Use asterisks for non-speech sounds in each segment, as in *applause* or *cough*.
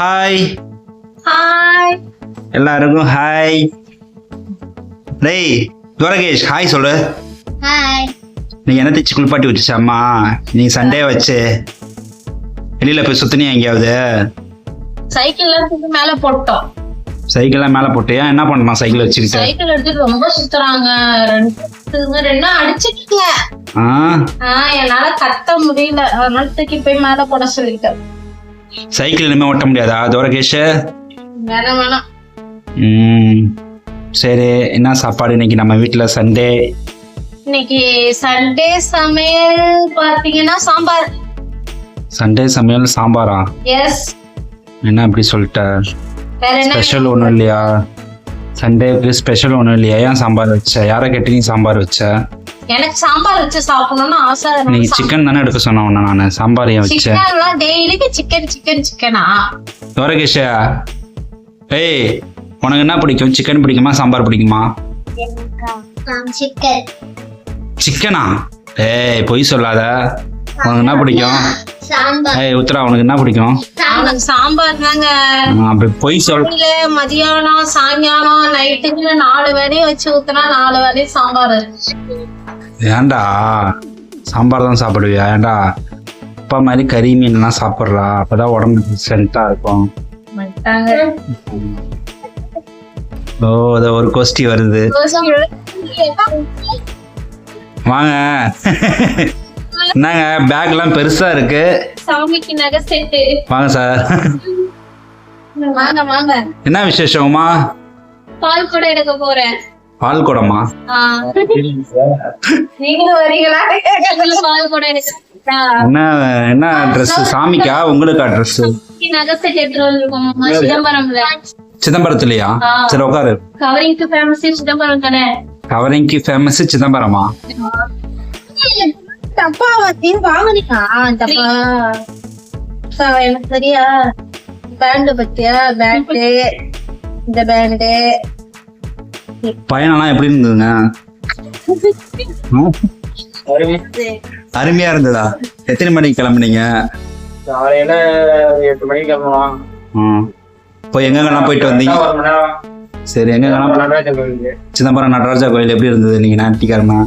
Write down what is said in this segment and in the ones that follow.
Hi hi எல்லாருக்கும் hi டேய் துவரகேஷ் hi சொல்லு. ஹாய் நீ என்ன தைச்சு குளிப்பாட்டி வச்சுச்சு அம்மா? நீ சண்டே வச்சு. வெளியில போய் சுத்தினியா எங்கேயாவது? சைக்கிள்ல மேல போட்டோம். சைக்கிள்லாம் மேலே போட்டியா? என்ன பண்ணுமா சைக்கிள் வச்சுக்கிட்டு? சைக்கிள் எடுத்துட்டு ரொம்ப சுத்துறாங்க. ரெண்டு ரெண்டு அடிச்சிட்டீங்க ஆ? ஆஹ் என்னால கத்த முடியல. அதனால தூக்கி போய் மேல போட சொல்லிட்டேன். சைக்கிள் இனிமே ஓட்ட முடியாதா? ம். சரி என்ன சாப்பாடு இன்னைக்கு? நம்ம வீட்டில் சண்டே. இன்னைக்கு சண்டே சமையல் பாத்தீங்கன்னா சாம்பார். சண்டே சமையல் சாம்பாரா? எஸ் என்ன இப்படி சொல்லிட்ட? ஸ்பெஷல் ஒன்றும் இல்லையா? சண்டேக்கு ஸ்பெஷல் ஒன்றும் இல்லையா? ஏன் சாம்பார் வச்ச? யாரை கேட்டு நீ சாம்பார் வச்ச? எனக்கு சாம்பார் வச்சு சாப்பிடணும்னு ஆசை. நீங்க சிக்கன் தானே எடுக்க சொன்ன உன்னை நான்? சாம்பார் ஏன் வச்சேன் சிக்கன்லாம் டெய்லிக்கு சிக்கன் சிக்கன் சிக்கனா துவரகேஷா ஏய் உனக்கு என்ன பிடிக்கும்? சிக்கன் பிடிக்குமா? சாம்பார் பிடிக்குமா? சிக்கன் சிக்கனா ஏய் பொய் சொல்லாத. உனக்கு என்ன பிடிக்கும்? சாம்பார். ஏய் உத்தரா உனக்கு என்ன பிடிக்கும்? சாம்பார். தாங்க. அப்படி பொய் சொல் மதியானம் சாயங்காலம் நைட்டுக்கு நாலு வேலையும் வச்சு ஊத்துனா நாலு வேலையும் சாம்பார் ஏன்டா? சாம்பார் தான் சாப்பிடுவியா? ஏன்டா? அப்பா மாதிரி கறி மீன்லாம் சாப்பிட்றா? அப்பதான் உடம்பு ஸ்ட்ரென்த்தா இருக்கும். ஓ அது ஒரு கோஷ்டி வருது. வாங்க. என்னங்க பேக்லாம் பெருசா இருக்கு. வாங்க சார் வாங்க வாங்க. என்ன விசேஷமா பால் கூட எடுக்க போறேன். பால் குடமா? என்ன என்ன ட்ரெஸ் சாமிக்கா? உங்களுக்கா ட்ரெஸ் சிதம்பரத்துலயா. சரி உட்காரு. கவரிங்க்கு ஃபேமஸ் சிதம்பரம் தானே? கவரிங்க்கு ஃபேமஸ் சிதம்பரமா? டப்பா வத்தி வாங்குனீங்க டப்பா. டப்பா, எனக்கு சரியா. பேண்ட் பத்தியா? பேண்ட் இந்த பேண்ட் பயணம்லாம் எப்படி இருந்ததுங்க? அருமையா இருந்ததா? எத்தனை மணிக்கு கிளம்புனீங்க? காலையில எட்டு மணிக்கு கிளம்பலாம். இப்போ எங்கெங்கெல்லாம் போயிட்டு வந்தீங்க? சரி எங்கெங்கெல்லாம் சிதம்பரம் நடராஜா கோயில் எப்படி இருந்தது நீங்க ஞாயிற்றுக்கிழமை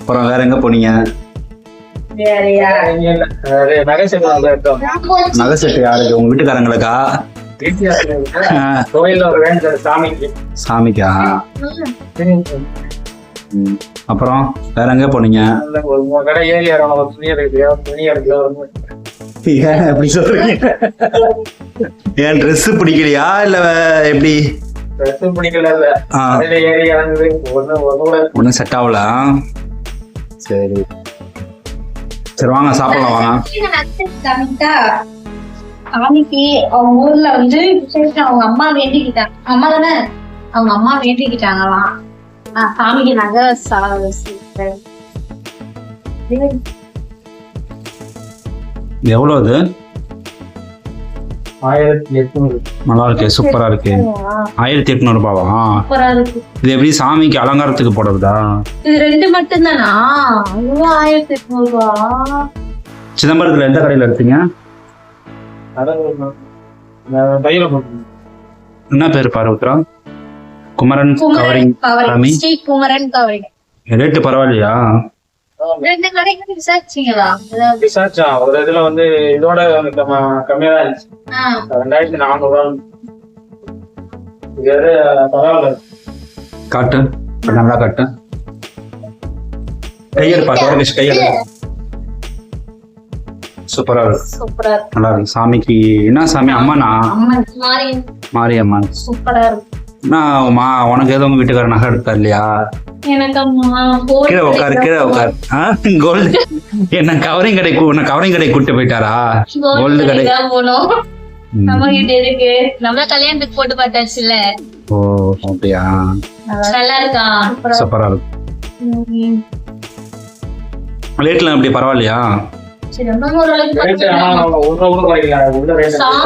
அப்புறம் வேற எங்க போனீங்க? நகை செட்டு யாருக்கு? உங்க வீட்டுக்காரங்களுக்கா? சாமிக்கு. சாமிக்கா? ம். அப்புறம் வேற எங்க போனீங்க? அப்படி சொல்றீங்க? ஏன் ட்ரெஸ் பிடிக்கலையா? இல்ல எப்படி? ஒன்றும் செட் ஆகல? சரி. சரி வாங்க சாப்பிடலாம் வாங்க. சாமிக்கு அவங்க ஊர்ல வந்து விசேஷம் அவங்க அம்மா வேண்டிக்கிட்டாங்க. அம்மா தானே? அவங்க அம்மா வேண்டிக்கிட்டாங்களாம் ஆ, சாமிக்கு நகை சா- சீட்டு. எவ்வளோ இது ஆயிரத்தி எட்நூறு. நல்லா இருக்கு சூப்பரா இருக்கு. ஆயிரத்தி எட்நூறு ரூபாவா? சூப்பரா இருக்கு. இது எப்படி சாமிக்கு அலங்காரத்துக்கு போடுறதா? இது ரெண்டு மட்டும் தானா ஆயிரத்தி எட்நூறு ரூபா? சிதம்பரத்துல எந்த கடையில எடுத்தீங்க? என்ன பேர் பார்வத்ரா? குமரன் கவரிங் சாமி குமரன் கவரிங். ரேட்டு பரவாயில்லையா? ரெண்டு கடைக்கு விசாரிச்சீங்களா? விசாரிச்சா ஒரு இதுல வந்து இதோட நம்ம கம்மியா தான் இருந்துச்சு. ரெண்டாயிரத்தி நானூறு ரூபா இது பரவாயில்ல. காட்டு. நல்லா காட்டு. கையெடு பார்த்து கையெடு. சூப்பரா இருக்கு. சூப்பரா இருக்கு. நல்லா இருக்கு. சாமிக்கு என்ன சாமி? அம்மனா? மாரியம்மன். சூப்பரா இருக்கு. என்ன மா உனக்கு ஏதோ உங்க வீட்டுக்கார நகை எடுத்தா இல்லையா? கீழே உட்காரு கீழே உட்காரு கோல்டு என்ன கவரிங் கடை உன்னை கவரிங் கடை கூட்டு போயிட்டாரா? கோல்டு கடை. தான் போனோம். ம். நம்ம கிட்ட இருக்கு நம்ம கல்யாணத்துக்கு போட்டு பார்த்தாச்சுல ஓ அப்படியா? நல்லா இருக்கா? சூப்பரா இருக்கு. பரவாயில்லையா? சரி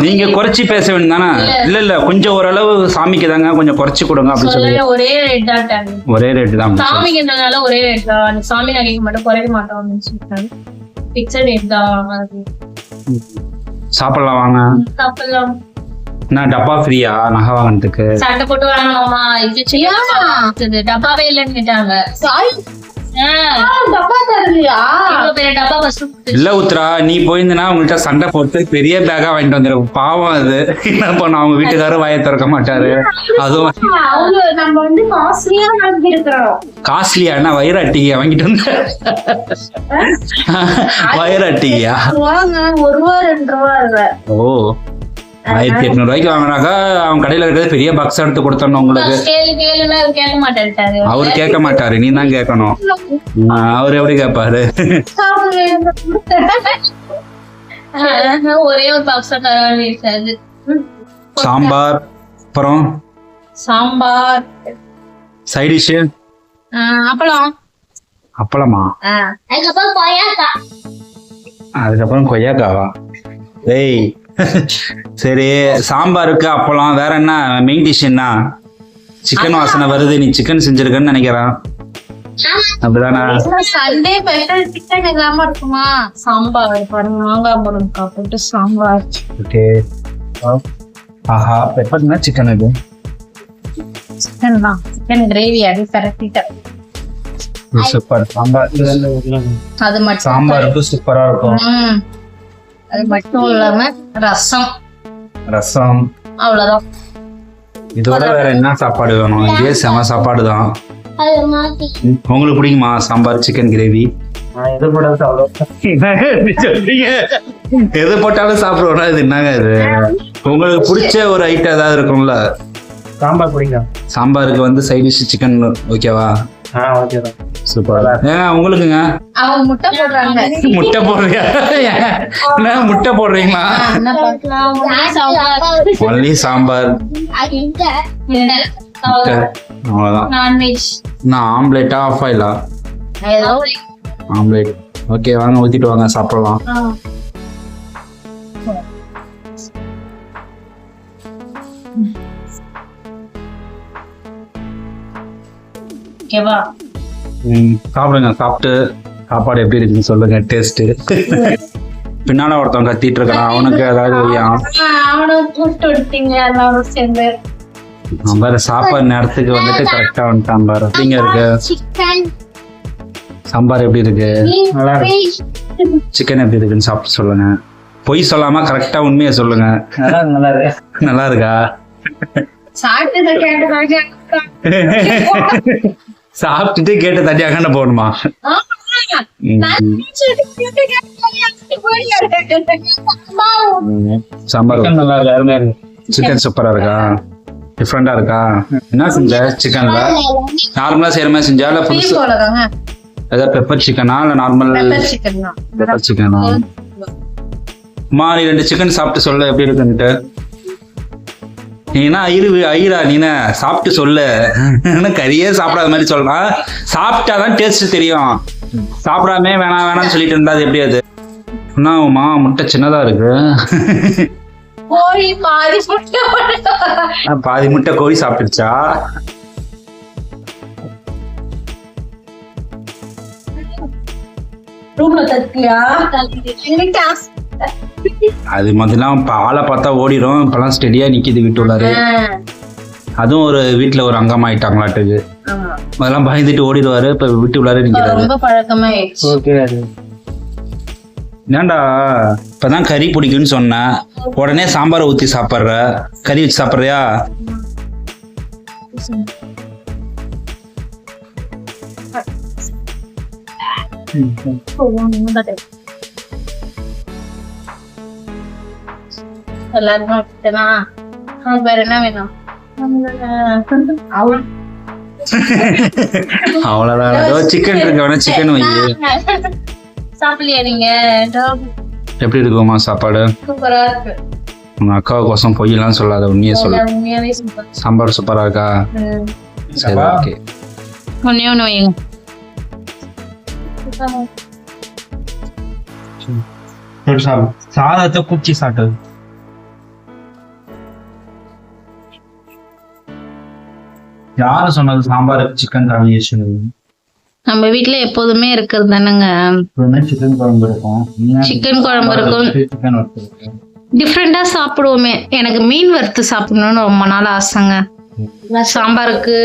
நீங்க குறைச்சி பேச வேண்டியதானே இல்ல. இல்ல கொஞ்சம் ஓரளவு சாமிக்கு தாங்க கொஞ்சம் குறைச்சி கொடுங்க அப்படின்னு சொல்லி ஒரே ரேட் தான் ஒரே ரேட்டு தான். சாமிக்குன்றனால ஒரே ரேட் தான். அந்த சாமி நகைக்கு மட்டும் குறைக்க மாட்டோம் அப்படின்னு சொல்லிட்டாங்க. பிக்சர் ரேட் தான் சாப்பிடலாம் வாங்க. சாப்பிடலாம். என்ன டப்பா ஃப்ரீயா? நகை வாங்கினதுக்கு சண்டை போட்டு வாங்கலாமா? இது செய்ய டப்பாவே இல்லைன்னு கேட்டாங்க. டப்பா இல்ல உத்ரா நீ போயிருந்தனா உங்கள்கிட்ட சண்டை போட்டு பெரிய பேக்கா வாங்கிட்டு வந்துடும் பாவம் அது. என்ன பண்ண அவங்க வீட்டுக்காரரும் வாயை திறக்க மாட்டாரு. அதுவும் அவங்க நம்ம வந்து காஸ்ட்லியா வயிறு அட்டிகையா வாங்கிட்டு வந்த. வயிறு அட்டிகையா? வாங்க ஒரு ரூபா ரெண்டு ரூபா ஓ. ஆயிரத்தி எட்நூறு ரூபாய்க்கு வாங்கினாக்கா அவன் கடையில இருக்கிறது பெரிய பாக்ஸ் எடுத்து கொடுத்தோம் உங்களுக்கு. அவர் கேட்க மாட்டாரு நீ தான் கேட்கணும். அவர் எப்படி கேட்பாரு? சாம்பார் அப்புறம்? சாம்பார். சைட் ஆஹ் அப்பளம். அப்பளமா? அதுக்கப்புறம் கொய்யாக்கா. அதுக்கப்புறம் கொய்யாக்காவா? டேய் *laughs* சரி சாம்பாருக்கு அப்பளம் வேற என்ன? மெயின் டிஷ் என்ன? சிக்கன் வாசனை வருது நீ சிக்கன் செஞ்சிருக்கன்னு நினைக்கிறேன். அப்படிதானே? சண்டே ஸ்பெஷல் சிக்கன் இல்லாம இருக்குமா? சாம்பார் பாருங்க மாங்காய் முருங்கக்காய் போட்டு சாம்பார். ஓகே. ஆஹா பெப்பர்னா சிக்கன் இது? சிக்கன் தான். சிக்கன் கிரேவி அது பரட்டிட்டேன். சூப்பர் சாம்பார். அது மட்டும் சாம்பாருக்கு சூப்பரா இருக்கும். அது மட்டும் இல்லாம ரசம். ரசம். அவ்வளவுதான். இதோட வேற என்ன சாப்பாடு வேணும்? இதே செம சாப்பாடு தான் உங்களுக்கு பிடிக்குமா? சாம்பார் சிக்கன் கிரேவி எது போடாது அவ்வளோ எது போட்டாலும் சாப்பிடுவோம்னா இது என்னங்க இது? உங்களுக்கு பிடிச்ச ஒரு ஐட்டம் ஏதாவது இருக்கும்ல? சாம்பார் பிடிக்கும். சாம்பாருக்கு வந்து சைட் டிஷ் சிக்கன் ஓகேவா ஆ ஓகே தான். உங்களுக்குங்க? முட்டை போடுறாங்க. முட்டை போடுறியா? முட்டை போடுறீங்களா? என்ன பார்க்கலாம். சாம்பார். ஒன்லி சாம்பார். நான் ஆம்லேட்டா ஆஃப் ஆயிலா ஆம்லேட். ஓகே வாங்க ஊத்திட்டு வாங்க சாப்பிடலாம். ஓகேவா சாப்பிடுங்க சாப்பிட்டு சாப்பாடு எப்படி இருக்குன்னு சொல்லுங்க டேஸ்ட் பின்னால ஒருத்தன் கத்திட்டு இருக்கான் அவனுக்கு ஏதாவது வேற சாப்பாடு நேரத்துக்கு வந்துட்டு கரெக்டா வந்துட்டான் பாரு. எப்படிங்க இருக்கு? சிக்கன் சாம்பார் எப்படி இருக்கு? நல்லா இருக்கு. சிக்கன் எப்படி இருக்குன்னு சாப்பிட்டு சொல்லுங்க. பொய் சொல்லாம கரெக்டா உண்மையை சொல்லுங்க. நல்லா இருக்கு, *laughs* சாப்பிட்டுட்டு கேட்டு தட்டி அகண்ட போகணுமா? ம், ம். சாம்பார் சிக்கன் நல்லா இருக்கு? அருமையா இருக்கு சிக்கன் சூப்பரா இருக்கா? டிஃப்ரெண்டா இருக்கா? என்ன செஞ்ச சிக்கன்ல நார்மலா செய்யற மாதிரி செஞ்சா இல்ல புதுசு? ஏதாவது பெப்பர் சிக்கனா இல்ல நார்மல் பெப்பர் சிக்கனா அம்மா நீ ரெண்டு சிக்கன் சாப்பிட்டு சொல்ல. எப்படி இருக்குன்ட்டு? நீனா ஐரு ஐரா நீன சாப்பிட்டு சொல்லு. கறியே சாப்பிடாத மாதிரி சொல்லலாம் சாப்பிட்டாதான் டேஸ்ட் தெரியும். சாப்பிடாம வேணாம் வேணாம்னு சொல்லிட்டு இருந்தா அது எப்படி அது? என்னமா முட்டை சின்னதா இருக்கு. கோழி பாதி முட்டை ஆ, பாதி முட்டை கோழி சாப்பிட்டுருச்சா? ரூம்ல தட்டியா? அது முதல்ல இப்ப ஆளை பார்த்தா ஓடிடும் இப்பெல்லாம் ஸ்டெடியா நிக்குது வீட்டு உள்ளாரு அதுவும் ஒரு வீட்டுல ஒரு அங்கமாயிட்டாங்களாட்டுக்கு. அதெல்லாம் பயந்துட்டு ஓடிடுவாரு. இப்ப வீட்டு உள்ளாரு ஓகே. ஏன்டா இப்பதான் கறி பிடிக்கும்னு சொன்னேன் உடனே சாம்பாரை ஊத்தி சாப்பிட்ற. கறி வச்சு சாப்பிட்றியா? எல்லாருக்கும் அப்படித்தானா? உனக்கு வேற என்ன வேணும் அவன் அவ்வளவுதான் ஏதோ சிக்கன் இருக்கு. சிக்கன் வை சாப்பிடலையா நீங்க? எப்படி இருக்குமா சாப்பாடு? சூப்பரா இருக்கு. உங்க அக்காவுக்கோசம் பொய்யெல்லாம் சொல்லாத உண்மையே சொல்லு. சாம்பார் சூப்பரா இருக்கா? சரி ஓகே. ஒன்னே ஒண்ணு வைங்க சாதத்தை குச்சி சாப்பிட்டது யாரு சொன்னது சாம்பார் சிக்கன் காம்பினேஷன் நம்ம வீட்ல எப்போதுமே இருக்கிறது தானேங்க. சிக்கன் குழம்பு இருக்கும். சிக்கன் குழம்பு இருக்கும். சிக்கன் வறுத்து டிஃப்ரெண்டா சாப்பிடுவோமே. எனக்கு மீன் வறுத்து சாப்பிடணும்னு ரொம்ப நாள் ஆசைங்க. சாம்பாருக்கு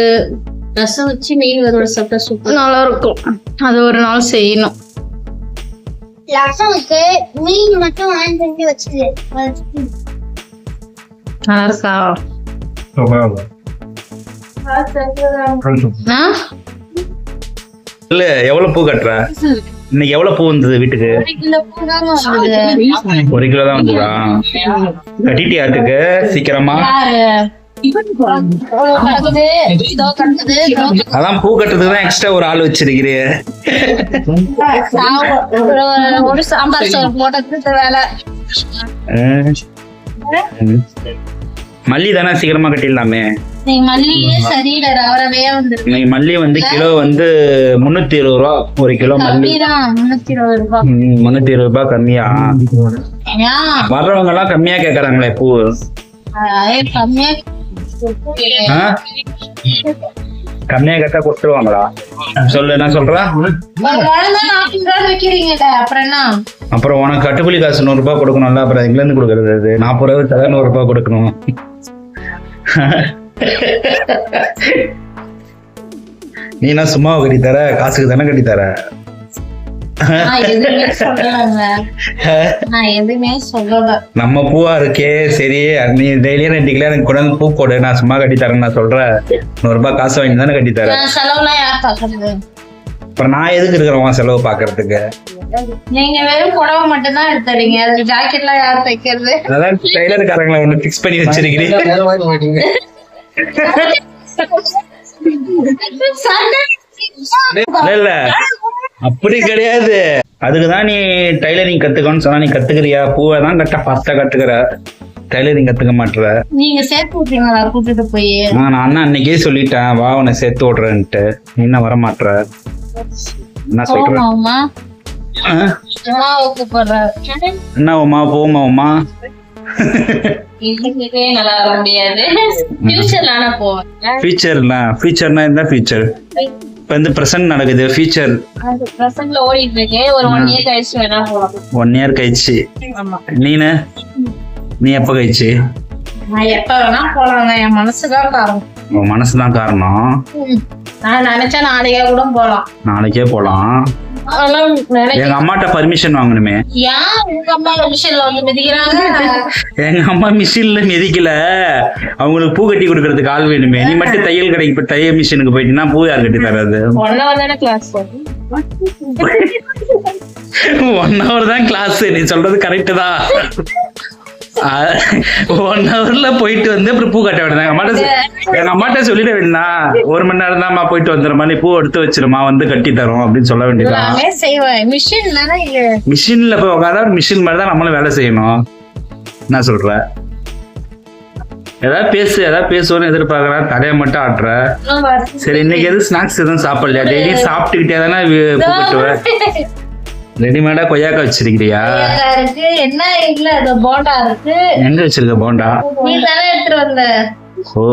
ரசம் வச்சு மீன் வறுவல் சாப்பிட்டா சூப்பர் நல்லா இருக்கும் அது ஒரு நாள் செய்யணும். ரசம்க்கு மீன் மட்டும் வாங்கி செஞ்சு நல்லா இருக்கா? இல்ல எவ்வளவு பூ கட்டுற? இன்னைக்கு எவ்வளவு பூ வந்தது வீட்டுக்கு? ஒரு கிலோ தான் வந்ததா. கட்டிட்டியா அதுக்கு? சீக்கிரமா? அதான் பூ கட்டுறதுக்கு தான் எக்ஸ்ட்ரா ஒரு ஆள் வச்சிருக்கிறீ. ஒரு சாம்பார் சோறு போட்டது வேலை. மல்லி தானே சீக்கிரமா கட்டிடலாமே? இன்னைக்கு மல்லி வந்து கிலோ வந்து முன்னூத்தி இருபது ரூபா ஒரு கிலோ மல்லி. முன்னூத்தி இருபது ரூபாய் கம்மியா? வர்றவங்க எல்லாம் கம்மியா கேக்குறாங்களே பூ. கம்மியா கேட்டா கொடுத்துருவாங்களா? சொல்லு என்ன சொல்ற? ரூபா அப்புறம் உனக்கு கட்டுக்கூலி காசு நூறு ரூபாய் கொடுக்கணும்ல அப்புறம் எங்க இருந்து கொடுக்கறது நாற்பது ரூபாய் தர நூறு ரூபாய் கொடுக்கணும். நீ என்ன சும்மா கட்டி தர? காசுக்கு தானே கட்டி தர? நான் எதுவுமே சொல்லலைங்க. நான் எதுவுமே சொல்லல. நம்ம பூவா இருக்கே. சரி நீ டெய்லியும் ரெண்டு கிலோ எனக்கு கொண்டு வந்து பூ போடு. நான் சும்மா கட்டி தரேன் நான் சொல்றேன். நூறு ரூபாய் காசு வாங்கி தானே கட்டி தரேன். அப்புறம் நான் எதுக்கு இருக்கிறேன் உன் செலவு பாக்குறதுக்கு நீங்க வெறும் புடவை மட்டும் தான் எடுத்துறீங்க அது ஜாக்கெட்லாம் யார் தைக்கிறது? அதான் டெய்லருக்காரங்களை ஒண்ணு ஃபிக்ஸ் பண்ணி வச்சிருக்கிறீங்க. இல்ல அப்படி கிடையாது. அதுக்குதான் நீ டைலரிங் கத்துக்கணும்னு சொன்னா நீ கத்துக்கிறியா? பூவை தான் கட்ட ஃபாஸ்டா கத்துக்கிற. டைலரிங் கத்துக்க மாட்டுற. நீங்க சேர்த்து விட்டீங்களா கூட்டிட்டு போய். நான் அண்ணா அன்னைக்கே சொல்லிட்டேன் வா உன்னை சேர்த்து விடுறேன்ட்டு. நீ என்ன வர மாட்டுற? என்ன சொல்ற? போமாமா ஆ? அம்மாவை கூப்பிடுற என்ன உமா போமா உமா? நல்லா வர முடியாது. ஃபியூச்சர்ல ஆனா போவேன் ஃபியூச்சர்ல ஃபியூச்சர்னா என்ன ஃபியூச்சர் இப்போ வந்து ப்ரெசன்ட் நடக்குது. ஃபியூச்சர் அது ப்ரெசென்ட்ல ஓடிட்டு இருக்கேன் ஒரு ஒன் இயர் கழிச்சு வேணா போகலாம் ஒன் இயர் கழிச்சு. ஆமா. நீனு? நீ எப்போ கழிச்சு? நான் எப்ப வேணா போலாங்க என் மனசுதான் காரணம். உன் மனசு தான் காரணம் நான் நினைச்சா நாளைக்கே கூட போலாம். நாளைக்கே போலாம். எங்க அம்மாட்ட பர்மிஷன் வாங்கணுமே. எங்க அம்மா மிஷின்ல மிதிக்கல. அவங்களுக்கு பூ கட்டி கொடுக்கறதுக்கு ஆள் வேணுமே. நீ மட்டும் தையல் கடைக்கு போய் தையல் மிஷினுக்கு போயிட்டீங்கன்னா பூ யார் கட்டி தர்றது? ஒன் ஹவர் தானே கிளாஸ் ஒன் ஹவர் தான் கிளாஸ் நீ சொல்றது கரெக்ட் தான். ஒன் ஹவர்ல போயிட்டு வந்து அப்புறம் பூ கட்ட வேண்டியது எங்க அம்மாட்ட எங்க அம்மாட்ட சொல்லிட வேண்டியதா ஒரு மணி நேரம் தான்மா போயிட்டு வந்துடுமா நீ பூ எடுத்து வச்சிருமா வந்து கட்டி தரோம் அப்படின்னு சொல்ல வேண்டியதா எல்லாமே செய்வேன். மிஷின் தானே இது? மிஷின்ல போய் உட்காந்தா மிஷின் மாதிரி தான் நம்மளும் வேலை செய்யணும். என்ன சொல்ற? ஏதாவது பேசு ஏதாவது பேசுவோன்னு எதிர்பார்க்கறேன் தலையை மட்டும் ஆட்டுற. சரி இன்னைக்கு எதுவும் ஸ்நாக்ஸ் எதுவும் சாப்பிடலையா? டெய்லி சாப்பிட்டுக்கிட்டே தானே பூ கட்டுவேன் ரெடிமேடா கொய்யாக்கா வச்சிருக்கிறியா? இருக்கு. என்ன இல்ல அது போண்டா இருக்கு. எங்க வச்சிருக்க போண்டா? நீ தானே எடுத்துட்டு வந்த? ஓ.